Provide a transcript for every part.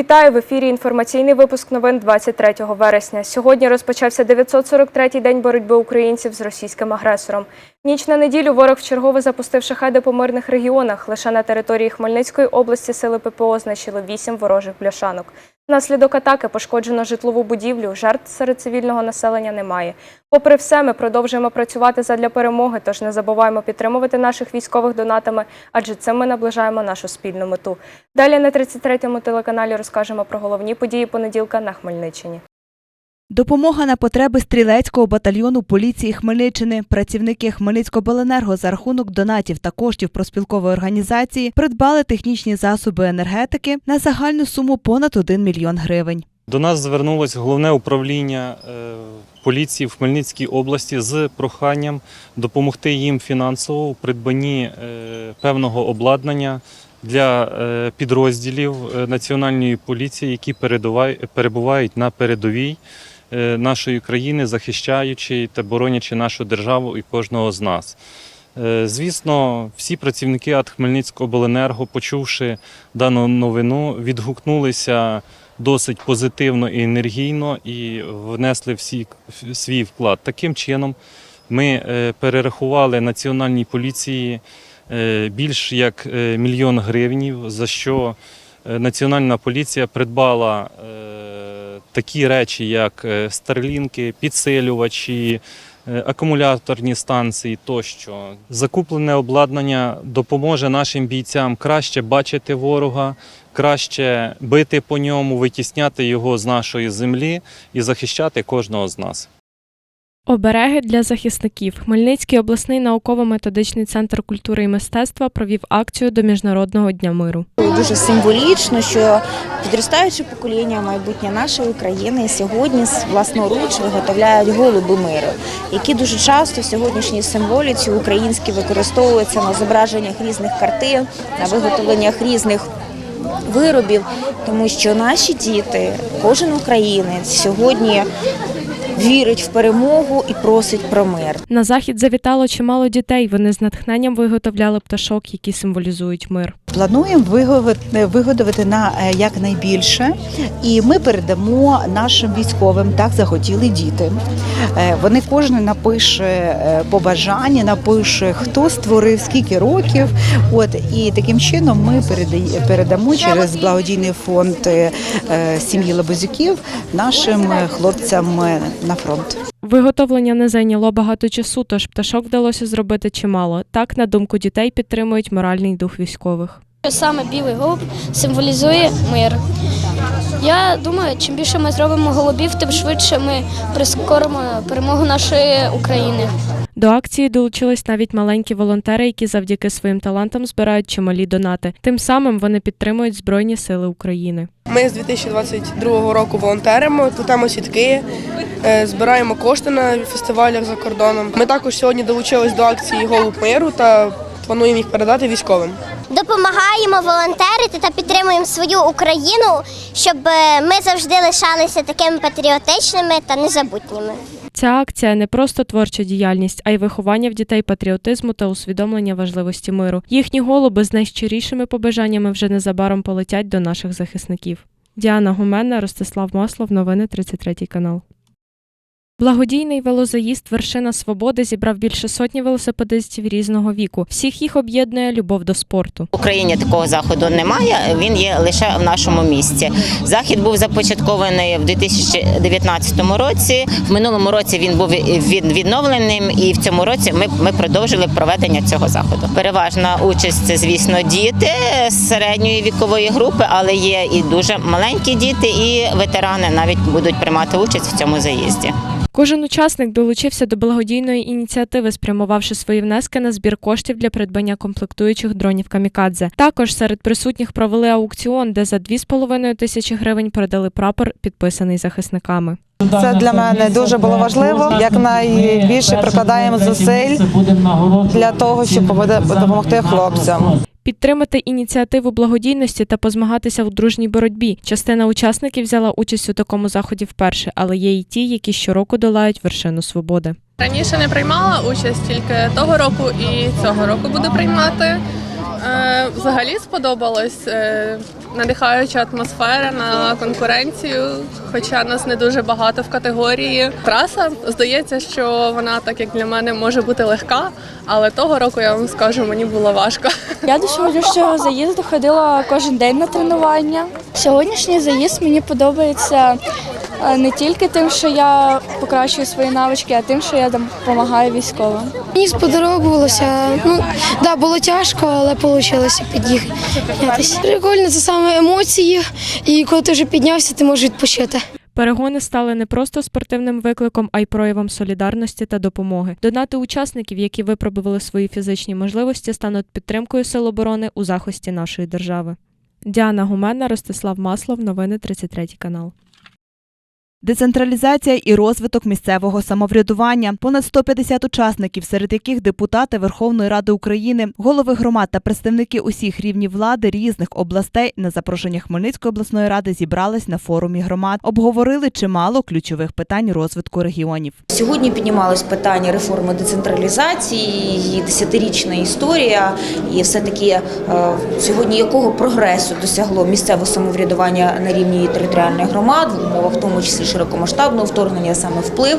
Вітаю в ефірі. Інформаційний випуск новин 23 вересня. Сьогодні розпочався 943-й день боротьби українців з російським агресором. Ніч на неділю ворог вчергове запустив шахеди по мирних регіонах. Лише на території Хмельницької області сили ППО знищили 8 ворожих бляшанок. Внаслідок атаки пошкоджено житлову будівлю. Жертв серед цивільного населення немає. Попри все, ми продовжуємо працювати задля перемоги, тож не забуваємо підтримувати наших військових донатами, адже цим ми наближаємо нашу спільну мету. Далі на 33-му телеканалі розкажемо про головні події понеділка на Хмельниччині. Допомога на потреби стрілецького батальйону поліції Хмельниччини. Працівники Хмельницькобленерго за рахунок донатів та коштів проспілкової організації придбали технічні засоби енергетики на загальну суму понад 1 мільйон гривень. До нас звернулось головне управління е, поліції в Хмельницькій області з проханням допомогти їм фінансово у придбанні е, певного обладнання для е, підрозділів національної поліції, які перебувають на передовій нашої країни, захищаючи та боронячи нашу державу і кожного з нас. Е, Звісно, всі працівники АТ Хмельницького почувши дану новину, відгукнулися досить позитивно і енергійно і внесли всі свій вклад. Таким чином, ми е, перерахували національній поліції е, більш як е, мільйон гривнів, за що е, Національна поліція придбала е, такі речі, як е, старлінки, підсилювачі, е, акумуляторні станції тощо. Закуплене обладнання допоможе нашим бійцям краще бачити ворога, краще бити по ньому, витісняти його з нашої землі і захищати кожного з нас. Обереги для захисників. Хмельницький обласний науково-методичний центр культури і мистецтва провів акцію до Міжнародного дня миру. Дуже символічно, що підростаюче покоління, майбутнє нашої України сьогодні власноруч виготовляють голуби миру, які дуже часто в сьогоднішній символіці українські використовуються на зображеннях різних картин, на виготовленнях різних виробів, тому що наші діти, кожен українець сьогодні вірить в перемогу і просить про мир. На захід завітало чимало дітей. Вони з натхненням виготовляли пташок, які символізують мир. Плануємо виготовити, на е, якнайбільше, і ми передамо нашим військовим так захотіли діти. Е, Вони кожен напише е, побажання, напише хто створив, скільки років. От і таким чином ми передамо через благодійний фонд сім'ї Лабазюків нашим хлопцям на фронт. Виготовлення не зайняло багато часу, тож пташок вдалося зробити чимало. Так, на думку дітей, підтримують моральний дух військових. Саме білий голуб символізує мир. Я думаю, чим більше ми зробимо голубів, тим швидше ми прискоримо перемогу нашої України. До акції долучились навіть маленькі волонтери, які завдяки своїм талантам збирають чималі донати. Тим самим вони підтримують Збройні Сили України. Ми з 2022 року волонтеримо, плетемо сітки, е, збираємо кошти на фестивалях за кордоном. Ми також сьогодні долучились до акції Голуб миру та плануємо їх передати військовим. допомагаємо волонтерити та підтримуємо свою Україну, щоб е, ми завжди лишалися такими патріотичними та незабутніми. Ця акція не просто творча діяльність, а й виховання в дітей патріотизму та усвідомлення важливості миру. Їхні голуби з найщирішими побажаннями вже незабаром полетять до наших захисників. Діана Гуменна, Ростислав Маслов, новини 33 канал. Благодійний велозаїзд Вершина Свободи зібрав більше сотні велосипедистів різного віку. Всіх їх об'єднує любов до спорту. В Україні такого заходу немає. Він є лише в нашому місті. Захід був започаткований в 2019 році. В минулому році він був відновленим, і в цьому році ми, ми продовжили проведення цього заходу. Переважна участь це, звісно, діти середньої вікової групи, але є і дуже маленькі діти, і ветерани навіть будуть приймати участь в цьому заїзді. Кожен учасник долучився до благодійної ініціативи, спрямувавши свої внески на збір коштів для придбання комплектуючих дронів камікадзе. Також серед присутніх провели аукціон, де за 2,5 тисячі гривень передали прапор, підписаний захисниками. Це для мене дуже було важливо. Якнайбільше прикладаємо зусиль для того, щоб допомогти хлопцям. Підтримати ініціативу благодійності та позмагатися в дружній боротьбі. Частина учасників взяла участь у такому заході вперше, але є і ті, які щороку долають вершину свободи. Раніше не приймала участь тільки того року і цього року буду приймати. Е, Взагалі сподобалось. Е, надихаюча атмосфера на конкуренцію, хоча нас не дуже багато в категорії. Траса здається, що вона, так як для мене, може бути легка, але того року я вам скажу, мені було важко. Я до сьогоднішнього заїзду ходила кожен день на тренування. Сьогоднішній заїзд мені подобається не тільки тим, що я покращую свої навички, а тим, що я допомагаю військовим. Мені сподобалося. Ну да, було тяжко, але вийшло піднятися. Прикольно, це саме емоції, і коли ти вже піднявся, ти можеш відпочити. Перегони стали не просто спортивним викликом, а й проявом солідарності та допомоги. Донати учасників, які випробували свої фізичні можливості, стануть підтримкою сил оборони у захисті нашої держави. Діана Гуменна, Ростислав Маслов, новини 33 канал. Децентралізація і розвиток місцевого самоврядування. Понад 150 учасників, серед яких депутати Верховної Ради України, голови громад та представники усіх рівнів влади різних областей на запрошення Хмельницької обласної ради зібрались на форумі громад. Обговорили чимало ключових питань розвитку регіонів. Сьогодні піднімалось питання реформи децентралізації, її десятирічна історія, і все-таки е, сьогодні якого прогресу досягло місцеве самоврядування на рівні територіальних громад, в умовах в тому числі широкомасштабного вторгнення, саме вплив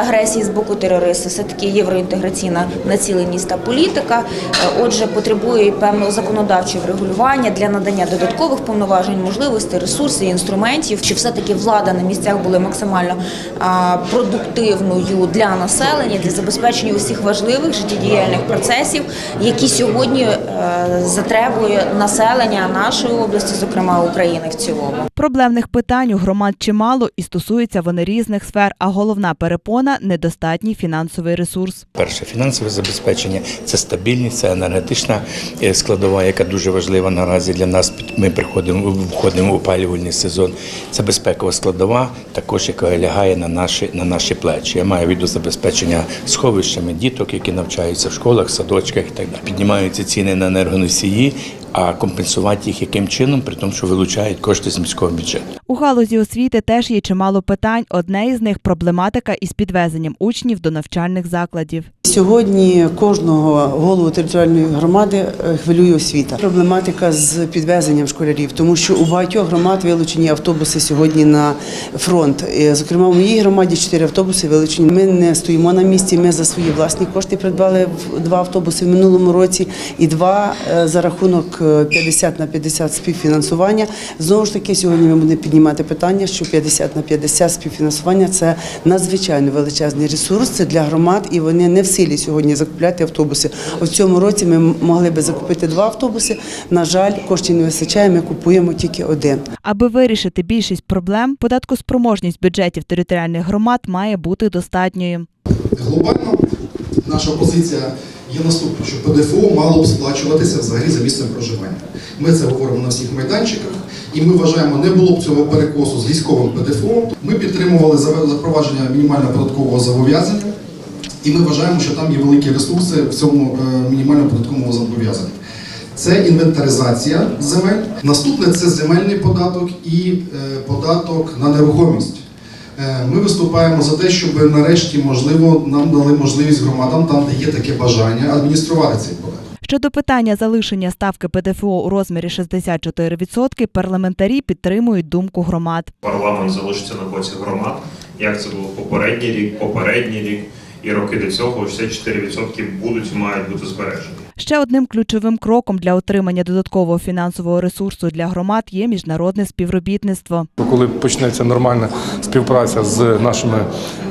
агресії з боку терористів, все таки євроінтеграційна націленість та політика. Е, Отже, потребує певного законодавчого врегулювання для надання додаткових повноважень, можливостей, ресурсів, інструментів, щоб все таки влада на місцях була максимально продуктивною для населення, для забезпечення усіх важливих життєдіяльних процесів, які сьогодні е, затребує населення нашої області, зокрема України в цілому. Проблемних питань у громад чимало і стосуються вони різних сфер. А головна перепона недостатній фінансовий ресурс. Перше фінансове забезпечення це стабільність, це енергетична е, складова, яка дуже важлива наразі для нас. Ми приходимо входимо в опалювальний сезон. Це безпекова складова, також яка лягає на наші на наші плечі. Я маю віду забезпечення сховищами діток, які навчаються в школах, садочках і так далі. Піднімаються ціни на енергоносії. А компенсувати їх яким чином, при тому, що вилучають кошти з міського бюджету. У галузі освіти теж є чимало питань. Одне із них проблематика із підвезенням учнів до навчальних закладів. Сьогодні кожного голову територіальної громади е, хвилює освіта. Проблематика з підвезенням школярів, тому що у багатьох громад вилучені автобуси сьогодні на фронт. Е, Зокрема, у моїй громаді чотири автобуси вилучені. Ми не стоїмо на місці. Ми за свої власні кошти придбали два автобуси в минулому році і два е, за рахунок е, 50 на 50 співфінансування. Знову ж таки, сьогодні ми будемо піднімати питання, що 50 на 50 співфінансування це надзвичайно величезний ресурс. Для громад, і вони не в силі сьогодні закупляти автобуси. У цьому році ми могли би закупити два автобуси. На жаль, коштів не вистачає. Ми купуємо тільки один. Аби вирішити більшість проблем, податкоспроможність бюджетів територіальних громад має бути достатньою. Глобально наша позиція є наступна, що ПДФО мало б сплачуватися взагалі за місцем проживання. Ми це говоримо на всіх майданчиках, і ми вважаємо, не було б цього перекосу з військовим ПДФО. Ми підтримували запровадження мінімального податкового зобов'язання, і ми вважаємо, що там є великі ресурси в цьому е, мінімальному податковому зобов'язанні. Це інвентаризація земель. Наступне це земельний податок і е, податок на нерухомість. Е, Ми виступаємо за те, щоб нарешті, можливо, нам дали можливість громадам, там, де є таке бажання, адмініструвати цей податок. Щодо питання залишення ставки ПДФО у розмірі 64%, парламентарі підтримують думку громад. парламент залишиться на боці громад, як це було попередній рік, попередній рік і роки до цього 64% будуть і мають бути збережені. Ще одним ключовим кроком для отримання додаткового фінансового ресурсу для громад є міжнародне співробітництво. Коли почнеться нормальна співпраця з нашими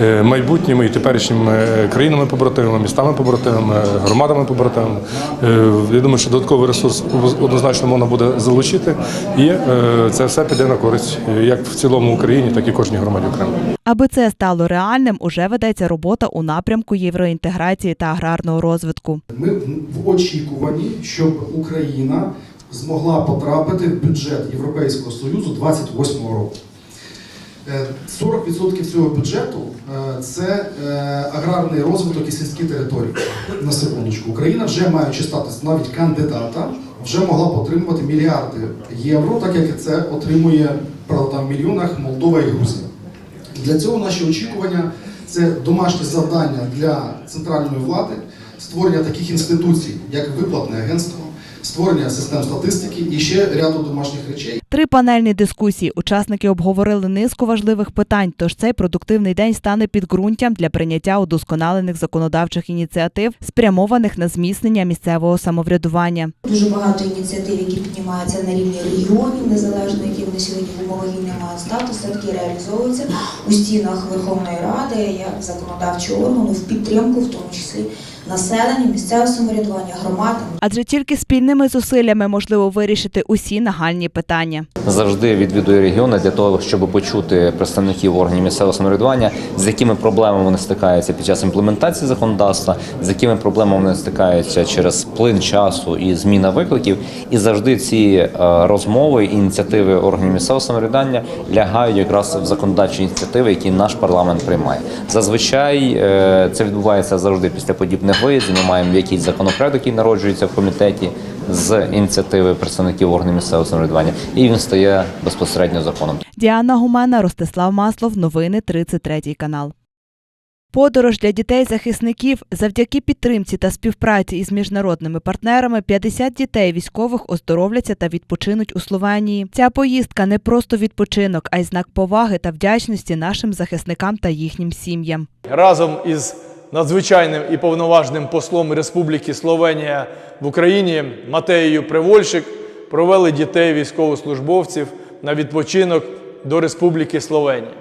е, майбутніми і теперішніми е, країнами-побратимами, містами-побратимами, е, громадами-побратимами, е, я думаю, що додатковий ресурс однозначно можна буде залучити, і це все піде на користь як в цілому Україні, так і кожній громаді окремо. Аби це стало реальним, уже ведеться робота у напрямку євроінтеграції та аграрного розвитку. Ми в очікуванні, щоб Україна змогла потрапити в бюджет Європейського Союзу 28-го року. Е, 40% цього бюджету е, це е, аграрний розвиток і сільські території. На секундочку, Україна вже маючи статус навіть кандидата, вже могла б отримувати мільярди євро, так як це отримує правда, в мільйонах Молдова і Грузія. Для цього наші очікування це домашнє завдання для центральної влади, створення таких інституцій, як виплатне агентство, створення систем статистики і ще ряду домашніх речей. Три панельні дискусії. Учасники обговорили низку важливих питань. Тож цей продуктивний день стане підґрунтям для прийняття удосконалених законодавчих ініціатив, спрямованих на зміцнення місцевого самоврядування. Дуже багато ініціатив, які піднімаються на рівні регіонів, незалежно які вони сьогодні в умовах війни мають статус, все-таки реалізовуються у стінах Верховної Ради як законодавчого органу в підтримку, в тому числі населення, місцевого самоврядування, громад. Адже тільки спільними зусиллями можливо вирішити усі нагальні питання. завжди відвідую регіони для того, щоб почути представників органів місцевого самоврядування, з якими проблемами вони стикаються під час імплементації законодавства, з якими проблемами вони стикаються через плин часу і зміна викликів. І завжди ці е, розмови, ініціативи органів місцевого самоврядування лягають якраз в законодавчі ініціативи, які наш парламент приймає. Зазвичай е, це відбувається завжди після подібних виїздів. Ми маємо якийсь законопроект, який народжується в комітеті з ініціативи представників органів місцевого самоврядування, і він стає безпосередньо законом. Діана Гумена, Ростислав Маслов. Новини 33 канал. Подорож для дітей-захисників завдяки підтримці та співпраці із міжнародними партнерами 50 дітей військових оздоровляться та відпочинуть у Словенії. Ця поїздка не просто відпочинок, а й знак поваги та вдячності нашим захисникам та їхнім сім'ям. разом із надзвичайним і повноважним послом Республіки Словенія в Україні Матеєю Привольшик провели дітей військовослужбовців на відпочинок до Республіки Словенія.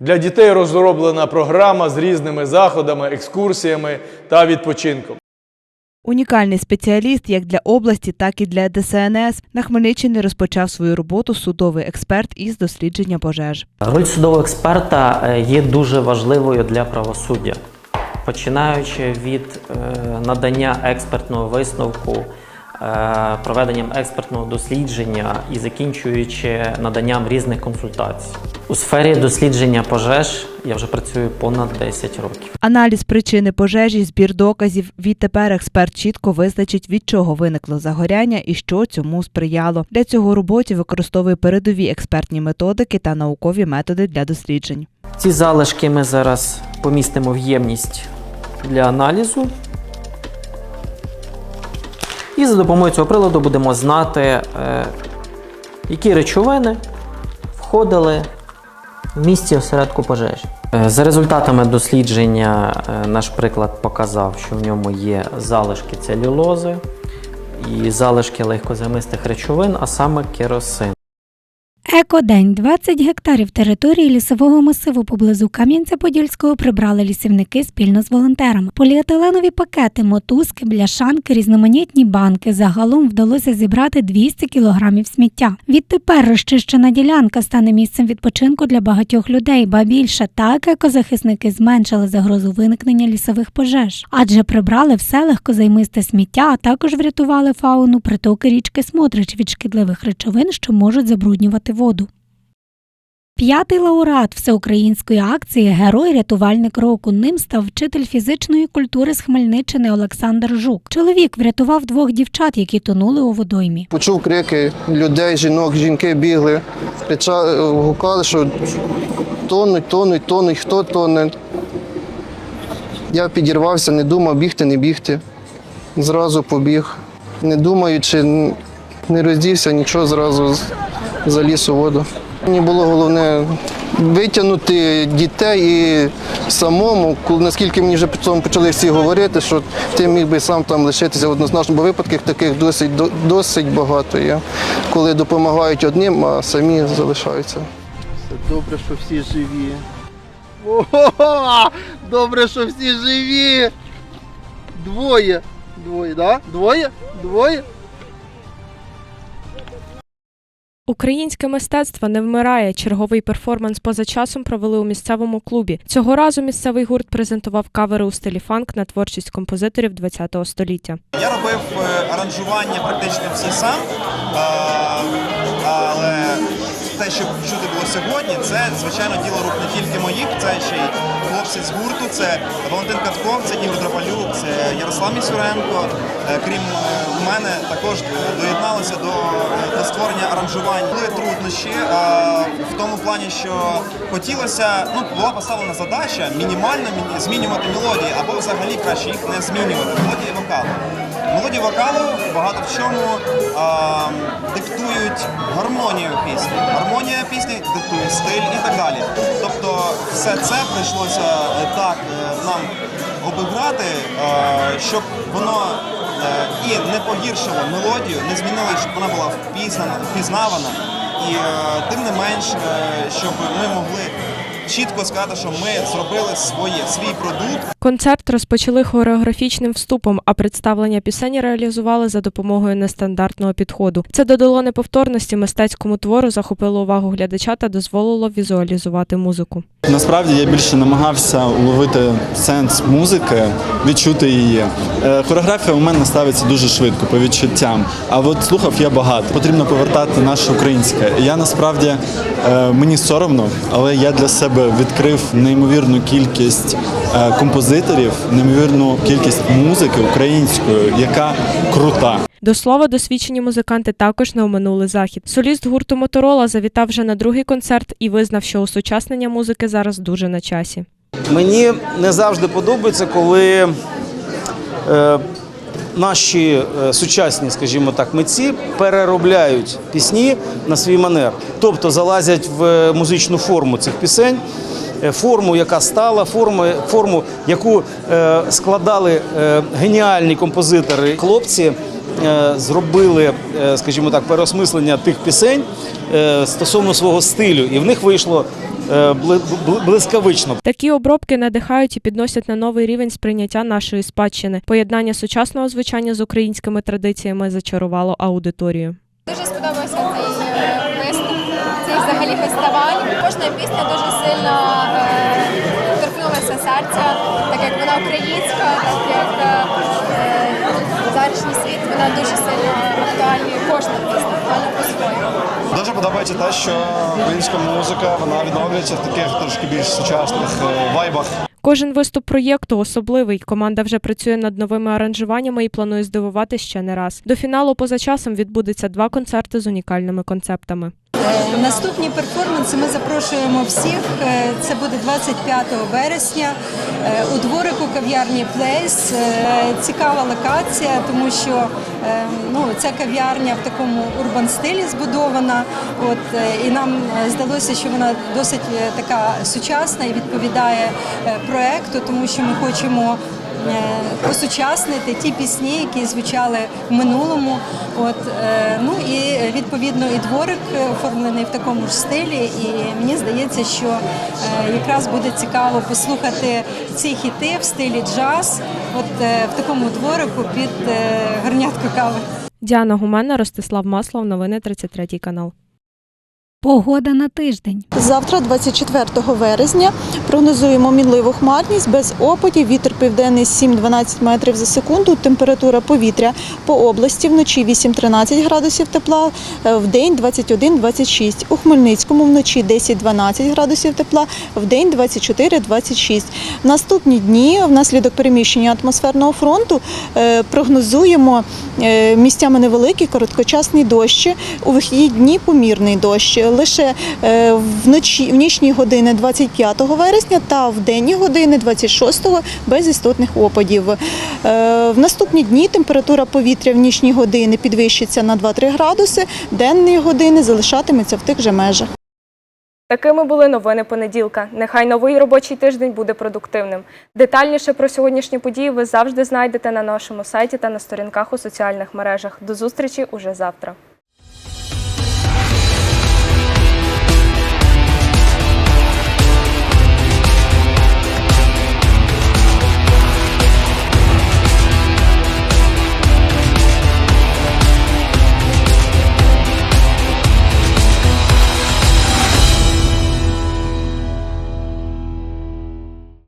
Для дітей розроблена програма з різними заходами, екскурсіями та відпочинком. Унікальний спеціаліст як для області, так і для ДСНС на Хмельниччині розпочав свою роботу судовий експерт із дослідження пожеж. Роль судового експерта е, є дуже важливою для правосуддя, починаючи від е, надання експертного висновку, е, проведенням експертного дослідження і закінчуючи наданням різних консультацій. У сфері дослідження пожеж я вже працюю понад 10 років. Аналіз причини пожежі, збір доказів. Відтепер експерт чітко визначить, від чого виникло загоряння і що цьому сприяло. Для цього роботі використовує передові експертні методики та наукові методи для досліджень. Ці залишки ми зараз помістимо в ємність для аналізу. І за допомогою цього приладу будемо знати, е, які речовини входили місці осередку пожежі. Е, За результатами дослідження е, наш приклад показав, що в ньому є залишки целюлози і залишки легкозамистих речовин, а саме керосин. Екодень 20 гектарів території лісового масиву поблизу Кам'янця-Подільського прибрали лісівники спільно з волонтерами. Поліетиленові пакети, мотузки, бляшанки, різноманітні банки. Загалом вдалося зібрати 200 кілограмів сміття. Відтепер розчищена ділянка стане місцем відпочинку для багатьох людей, ба більше так екозахисники зменшили загрозу виникнення лісових пожеж, адже прибрали все легкозаймисте сміття, а також врятували фауну притоки річки Смотрич від шкідливих речовин, що можуть забруднювати воду. П'ятий лауреат всеукраїнської акції Герой рятувальник року. Ним став вчитель фізичної культури з Хмельниччини Олександр Жук. Чоловік врятував двох дівчат, які тонули у водоймі. Почув крики людей, жінок, жінки бігли, гукали, що тонуть, тонуть, тонуть, хто тоне. Я підірвався, не думав бігти, не бігти. Зразу побіг. Не думаючи, не роздівся, нічого, зразу заліз у воду. Мені було головне витягнути дітей і самому, наскільки мені вже почали всі говорити, що ти міг би сам там лишитися однозначно, бо випадків таких досить, досить багато є, коли допомагають одним, а самі залишаються. Добре, що всі живі. Ого! Добре, що всі живі. Двоє. Двоє, да? Двоє? Двоє? Українське мистецтво не вмирає. Черговий перформанс поза часом провели у місцевому клубі. Цього разу місцевий гурт презентував кавери у стилі фанк на творчість композиторів ХХ століття. Я робив е, аранжування практично все сам, але те, що чути було сьогодні, це звичайно діло рук не тільки моїх, це ще й хлопці з гурту, це Валентин Катков, це Ігор Драпалюк, це Ярослав Місюренко. Е, Крім е, мене також доєдналися до, до створення аранжувань. Були труднощі е, в тому плані, що хотілося, ну була поставлена задача мінімально змінювати мелодії або взагалі краще їх не змінювати. Мелодії вокалу. Мелодії вокалу багато в чому е, диктують гармонію пісні. Гармонія пісні диктує стиль і так далі. Тобто все це прийшлося е, так е, нам обіграти, е, щоб воно е, і не погіршило мелодію, не змінило, щоб вона була впізнана, впізнавана. І е, тим не менш, е, щоб ми могли чітко сказати, що ми зробили своє, свій продукт. Концерт розпочали хореографічним вступом, а представлення пісень реалізували за допомогою нестандартного підходу. Це додало неповторності мистецькому твору, захопило увагу глядача та дозволило візуалізувати музику. Насправді я більше намагався уловити сенс музики, відчути її. Е, Хореографія у мене ставиться дуже швидко по відчуттям. А от слухав я багато. Потрібно повертати наше українське. Я насправді е, мені соромно, але я для себе відкрив неймовірну кількість е, композиторів, неймовірну кількість музики української, яка крута. До слова, досвідчені музиканти також не оминули захід. Соліст гурту Моторола завітав вже на другий концерт і визнав, що осучаснення музики зараз дуже на часі. Мені не завжди подобається, коли е, наші е, сучасні, скажімо так, митці переробляють пісні на свій манер, тобто залазять в е, музичну форму цих пісень. е, Форму, яка стала, форму, форму, яку е, складали е, геніальні композитори. Хлопці зробили, е, скажімо так, переосмислення тих пісень е, стосовно свого стилю, і в них вийшло е, бли- бли- блискавично. Такі обробки надихають і підносять на новий рівень сприйняття нашої спадщини. Поєднання сучасного звучання з українськими традиціями зачарувало аудиторію. Дуже сподобався цей е, виступ, цей взагалі фестиваль. Кожна пісня дуже сильно е, торкнулася серця, так як вона українська, так як е, світ, вона дуже сильно актуальна. Кожна пісня актуальна по-своєму. Дуже подобається те, що українська музика вона відновлюється в таких трошки більш сучасних е, вайбах. Кожен виступ проєкту особливий. Команда вже працює над новими аранжуваннями і планує здивувати ще не раз. До фіналу поза часом відбудеться два концерти з унікальними концептами. Е, Наступні перформанси ми запрошуємо всіх. Е, Це буде 25 вересня е, у дворику кав'ярні Плейс. Цікава локація, тому що ну, ця кав'ярня в такому урбан стилі збудована. От, і нам здалося, що вона досить така сучасна і відповідає проекту, тому що ми хочемо е, осучаснити ті пісні, які звучали в минулому. От, е, ну і відповідно і дворик е, оформлений в такому ж стилі. І мені здається, що якраз буде цікаво послухати ці хіти в стилі джаз, от в такому дворику під горнятку кави. Діана Гумена, Ростислав Маслов, новини 33 канал. Погода на тиждень. Завтра, 24 вересня, прогнозуємо мінливу хмарність без опадів. Вітер південний 7-12 метрів за секунду. Температура повітря по області вночі 8-13 градусів тепла, в день 21-26. У Хмельницькому вночі 10-12 градусів тепла, в день 24-26. Наступні дні внаслідок переміщення атмосферного фронту е, прогнозуємо е, місцями невеликі короткочасні дощі. У вихідні дні помірний дощ. Лише е, вночі в нічні години 25 вересня та в денні години 26-го без істотних опадів. Е, В наступні дні температура повітря в нічні години підвищиться на 2-3 градуси, денні години залишатиметься в тих же межах. Такими були новини понеділка. Нехай новий робочий тиждень буде продуктивним. Детальніше про сьогоднішні події ви завжди знайдете на нашому сайті та на сторінках у соціальних мережах. До зустрічі уже завтра.